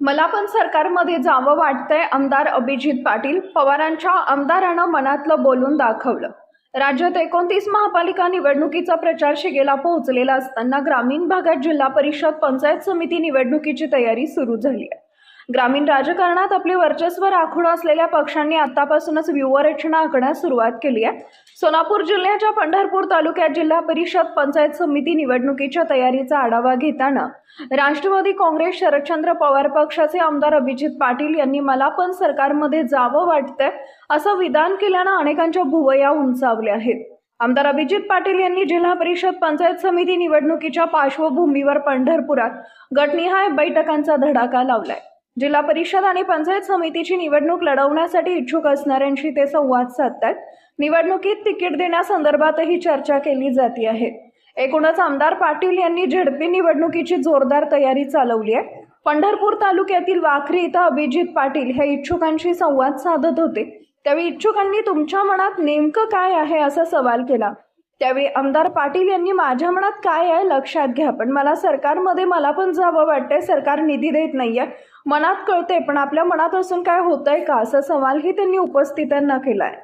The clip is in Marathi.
मला पण सरकारमध्ये जावं वाटतंय आमदार अभिजित पाटील पवारांच्या आमदारानं मनातलं बोलून दाखवलं. राज्यात एकोणतीस महापालिका निवडणुकीचा प्रचार शिगेला पोहोचलेला असताना ग्रामीण भागात जिल्हा परिषद पंचायत समिती निवडणुकीची तयारी सुरू झाली आहे. ग्रामीण राजकारणात आपले वर्चस्व राखून असलेल्या पक्षांनी आतापासूनच व्यूहरचना आखण्यास सुरुवात केली आहे. सोलापूर जिल्ह्याच्या पंढरपूर तालुक्यात जिल्हा परिषद पंचायत समिती निवडणुकीच्या तयारीचा आढावा घेताना राष्ट्रवादी काँग्रेस शरदचंद्र पवार पक्षाचे आमदार अभिजित पाटील यांनी मला पण सरकारमध्ये जावं वाटतंय असं विधान केल्यानं अनेकांच्या भुवया उंचावल्या आहेत. आमदार अभिजित पाटील यांनी जिल्हा परिषद पंचायत समिती निवडणुकीच्या पार्श्वभूमीवर पंढरपुरात गटनिहाय बैठकांचा धडाका लावलाय. जिल्हा परिषद आणि पंचायत समितीची निवडणूक लढवण्यासाठी इच्छुक असणाऱ्यांशी ते संवाद साधतात निवडणुकीत तिकीट देण्यासंदर्भातही चर्चा केली जाते आहे. एकूणच आमदार पाटील यांनी झडपी निवडणुकीची जोरदार तयारी चालवली आहे. पंढरपूर तालुक्यातील वाखरी इथं अभिजित पाटील हे इच्छुकांशी संवाद साधत होते. त्यावेळी इच्छुकांनी तुमच्या मनात नेमकं काय आहे? असा सवाल केला. त्यावेळी आमदार पाटील यांनी माझ्या मनात काय आहे लक्षात घ्या. पण मला सरकारमध्ये मला पण जावं वाटतंय. सरकार निधी देत नाहीये. मनात कळते पण आपल्या मनात असून काय होतंय का? असा सवालही त्यांनी उपस्थितांना केलाय.